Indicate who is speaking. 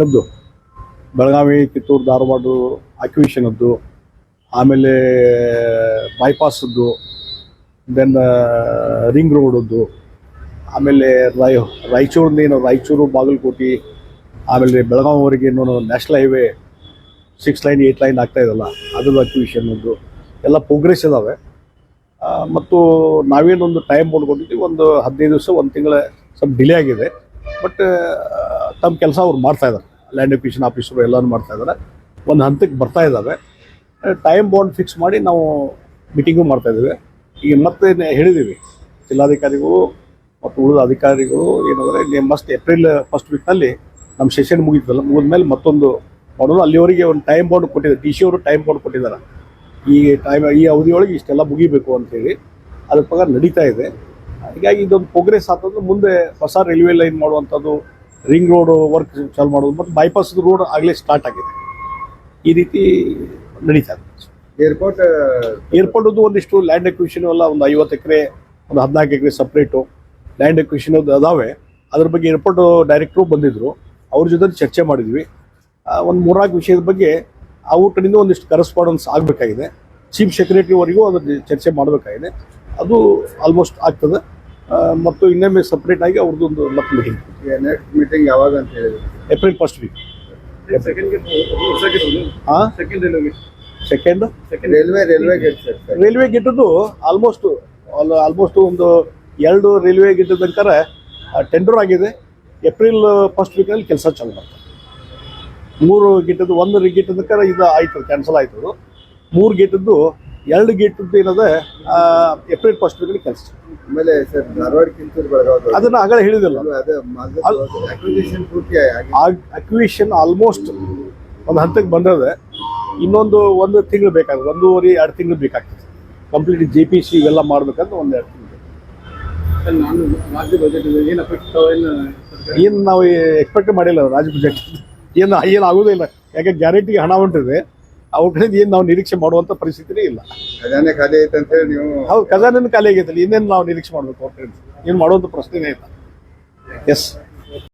Speaker 1: ನದ್ದು ಬೆಳಗಾವಿ, ಕಿತ್ತೂರು, ಧಾರವಾಡ ಅಕ್ವಿಷನದ್ದು ಆಮೇಲೆ ಬೈಪಾಸದ್ದು then ring ರೋಡದ್ದು ಆಮೇಲೆ ರಾಯ್ ರಾಯಚೂರಿನೇನು ರಾಯಚೂರು, ಬಾಗಲಕೋಟೆ, ಆಮೇಲೆ ಬೆಳಗಾವಿವರೆಗೆ ಏನು national highway six line eight line ಆಗ್ತಾ ಇದಲ್ಲ, ಅದ್ರದ್ದು ಅಕ್ವಿಷನದ್ದು ಎಲ್ಲ ಪ್ರೋಗ್ರೆಸ್ ಇದ್ದಾವೆ ಮತ್ತು ನಾವೇನೊಂದು ಟೈಮ್ ಮಾಡ್ಕೊಂಡಿದ್ವಿ ಒಂದು ಹದಿನೈದು ದಿವಸ, ಒಂದು ತಿಂಗಳ ಸ್ವಲ್ಪ ಡಿಲೇ ಆಗಿದೆ. ಬಟ್ ತಮ್ಮ ಕೆಲಸ ಅವ್ರು ಮಾಡ್ತಾ ಇದ್ದಾರೆ. ಲ್ಯಾಂಡ್ ಎಕ್ವಿಷನ್ ಆಫೀಸರು ಎಲ್ಲನೂ ಮಾಡ್ತಾ ಇದ್ದಾರೆ. ಒಂದು ಹಂತಕ್ಕೆ ಬರ್ತಾ ಇದ್ದಾವೆ. ಟೈಮ್ ಬೌಂಡ್ ಫಿಕ್ಸ್ ಮಾಡಿ ನಾವು ಮೀಟಿಂಗು ಮಾಡ್ತಾ ಇದ್ದೀವಿ. ಈಗ ಮತ್ತೆ ಹೇಳಿದ್ದೀವಿ. ಜಿಲ್ಲಾಧಿಕಾರಿಗಳು ಮತ್ತು ಉಳಿದ ಅಧಿಕಾರಿಗಳು ಏನಂದರೆ ಮಸ್ಟ್ ಏಪ್ರಿಲ್ ಫಸ್ಟ್ ವೀಕ್ನಲ್ಲಿ ನಮ್ಮ ಸೆಷನ್ ಮುಗಿತದಲ್ಲ. ಮುಗಿದ ಮೇಲೆ ಮತ್ತೊಂದು ಮಾಡೋದು ಅಲ್ಲಿವರೆಗೆ ಒಂದು ಟೈಮ್ ಬೌಂಡ್ ಕೊಟ್ಟಿದ್ದಾರೆ. ಡಿ ಸಿ ಅವರು ಟೈಮ್ ಬೌಂಡ್ ಕೊಟ್ಟಿದ್ದಾರೆ. ಈ ಟೈಮ್ ಈ ಅವಧಿಯೊಳಗೆ ಇಷ್ಟೆಲ್ಲ ಮುಗಿಬೇಕು ಅಂತೇಳಿ ಅದ್ರ ಪ್ರಕಾರ ನಡೀತಾ ಇದೆ. ಹೀಗಾಗಿ ಇದೊಂದು ಪ್ರೋಗ್ರೆಸ್ ಆತಂದ್ರೆ ಮುಂದೆ ಹೊಸ ರೈಲ್ವೆ ಲೈನ್ ಮಾಡುವಂಥದ್ದು ರಿಂಗ್ ರೋಡ್ ವರ್ಕ್ ಚಾಲು ಮಾಡೋದು ಮತ್ತು ಬೈಪಾಸ್ ರೋಡ್ ಆಗಲೇ ಸ್ಟಾರ್ಟ್ ಆಗಿದೆ. ಈ ರೀತಿ ನಡೀತಾ ಇದೆ.
Speaker 2: ಏರ್ಪೋರ್ಟ್
Speaker 1: ಏರ್ಪೋರ್ಟದ್ದು ಒಂದಿಷ್ಟು ಲ್ಯಾಂಡ್ ಎಕ್ವಿಷನ್ ಎಲ್ಲ ಒಂದು ಐವತ್ತು ಎಕರೆ ಒಂದು ಹದಿನಾಲ್ಕು ಎಕರೆ ಸಪ್ರೇಟು ಲ್ಯಾಂಡ್ ಎಕ್ವಿಷನ್ ಅದಾವೆ. ಅದ್ರ ಬಗ್ಗೆ ಏರ್ಪೋರ್ಟ್ ಡೈರೆಕ್ಟ್ರು ಬಂದಿದ್ರು. ಅವ್ರ ಜೊತೆ ಚರ್ಚೆ ಮಾಡಿದ್ವಿ. ಒಂದು ಮೂರ್ನಾಲ್ಕು ವಿಷಯದ ಬಗ್ಗೆ ಅವ್ರ ಕಡೆಯಿಂದ ಒಂದಿಷ್ಟು ಕರೆಸ್ಪಾಂಡೆನ್ಸ್ ಆಗಬೇಕಾಗಿದೆ. ಚೀಫ್ ಸೆಕ್ರೆಟರಿವರೆಗೂ ಅದ್ರ ಚರ್ಚೆ ಮಾಡಬೇಕಾಗಿದೆ. ಅದು ಆಲ್ಮೋಸ್ಟ್ ಆಗ್ತದೆ. ಮತ್ತು ಇನ್ನೊಮ್ಮೆ ಸಪ್ರೇಟ್ ಆಗಿ ಅವ್ರದ್ದು ಒಂದು ಮತ್ತೆ ಮೀಟಿಂಗ್
Speaker 2: ನೆಕ್ಸ್ಟ್ ಮೀಟಿಂಗ್ ಯಾವಾಗ ಅಂತ ಹೇಳಿದ್ರು.
Speaker 1: ಏಪ್ರಿಲ್ ಫಸ್ಟ್ ವೀಕ್ ಹಾಂ second
Speaker 2: railway railway gate
Speaker 1: railway ಗೇಟದ್ದು almost almost ಒಂದು ಎರಡು ರೈಲ್ವೆ ಗಿಟ್ಟದಂಕರ ಟೆಂಡರ್ ಆಗಿದೆ. ಏಪ್ರಿಲ್ ಫಸ್ಟ್ ವೀಕಲ್ಲಿ ಕೆಲಸ ಚಾಲು ಮಾಡ್ತಾರೆ. ಮೂರು ಗೇಟದ್ದು ಒಂದು ಗೇಟದಕ್ಕರ ಇದು ಆಯ್ತು ಕ್ಯಾನ್ಸಲ್ ಆಯಿತು. ಅದು ಮೂರು ಗೇಟದ್ದು ಎರಡು ಗೇಟ್ ಏನದ ಆ, ಏಪ್ರಿಲ್ ಫಸ್ಟ್ ವೀಕಲ್ಲಿ ಕೆಲಸ.
Speaker 2: ಆಮೇಲೆ ಸರ್ ಧಾರವಾಡ ಕಿಂತೂರು ಬೆಳಗಾವಿ
Speaker 1: ಅದನ್ನ ಆಗಲೇ ಹೇಳಿದಿಲ್ಲ ಅಕ್ವಿಷನ್ ಆಲ್ಮೋಸ್ಟ್ ಒಂದು ಹಂತಕ್ಕೆ ಬಂದದೆ. ಇನ್ನೊಂದು ಒಂದು ತಿಂಗಳು ಬೇಕಾಗ್ತದೆ. ಒಂದೂವರೆ ಎರಡು ತಿಂಗಳು ಬೇಕಾಗ್ತದೆ. ಕಂಪ್ಲೀಟ್ ಜೆ ಪಿ ಸಿ ಇವೆಲ್ಲ ಮಾಡ್ಬೇಕಂದ್ರೆ ಒಂದು ಎರಡು ತಿಂಗಳು
Speaker 3: ನಾನು ರಾಜ್ಯ ಬಜೆಟ್ ಏನು ಅಪೇಕ್ಷಿತ
Speaker 1: ಏನು ನಾವು ಎಕ್ಸ್ಪೆಕ್ಟ್ ಮಾಡಿಲ್ಲ ರಾಜ್ಯ ಬಜೆಟ್. ಏನು ಏನು ಆಗೋದೇ ಇಲ್ಲ. ಯಾಕೆ ಗ್ಯಾರಂಟಿಗೆ ಹಣ ಹೊಂಟಿದೆ ಕಡೆಯಿಂದ ಏನು ನಾವು ನಿರೀಕ್ಷೆ ಮಾಡುವಂಥ ಪರಿಸ್ಥಿತಿನೇ ಇಲ್ಲ.
Speaker 2: ಖಜಾನೆ ಖಾಲಿ ಐತೆ ಅಂತ ಹೇಳಿ ನೀವು
Speaker 1: ಹೌದು ಖಜಾನೆ ಖಾಲಿ ಆಗೈತಲ್ಲ ಇನ್ನೇನು ನಾವು ನಿರೀಕ್ಷೆ ಮಾಡಬೇಕು ಅವ್ರ ಏನು ಮಾಡುವಂಥ ಪ್ರಶ್ನೆನೇ ಇಲ್ಲ. ಎಸ್